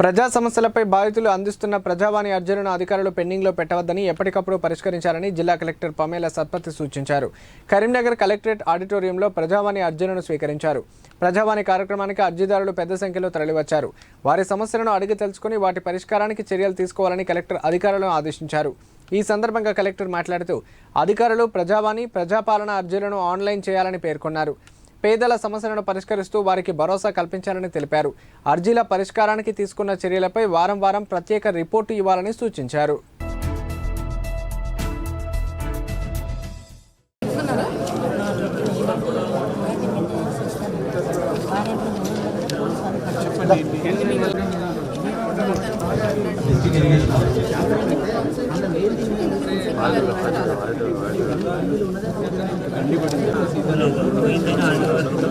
ప్రజా సమస్యలపై బాధితులు అందిస్తున్న ప్రజావాణి అర్జీలను అధికారులు పెండింగ్లో పెట్టవద్దని ఎప్పటికప్పుడు పరిష్కరించాలని జిల్లా కలెక్టర్ పమేల సత్పతి సూచించారు. కరీంనగర్ కలెక్టరేట్ ఆడిటోరియంలో ప్రజావాణి అర్జీలను స్వీకరించారు. ప్రజావాణి కార్యక్రమానికి అర్జీదారులు పెద్ద సంఖ్యలో తరలివచ్చారు. వారి సమస్యలను అడిగి తెలుసుకుని వాటి పరిష్కారానికి చర్యలు తీసుకోవాలని కలెక్టర్ అధికారులను ఆదేశించారు. ఈ సందర్భంగా కలెక్టర్ మాట్లాడుతూ అధికారులు ప్రజావాణి ప్రజాపాలన అర్జీలను ఆన్లైన్ చేయాలని పేర్కొన్నారు. పేదల సమస్యలను పరిష్కరిస్తూ వారికి భరోసా కల్పించాలని తెలిపారు. అర్జీల పరిష్కారానికి తీసుకున్న చర్యలపై వారం వారం ప్రత్యేక రిపోర్టు ఇవ్వాలని సూచించారు. అది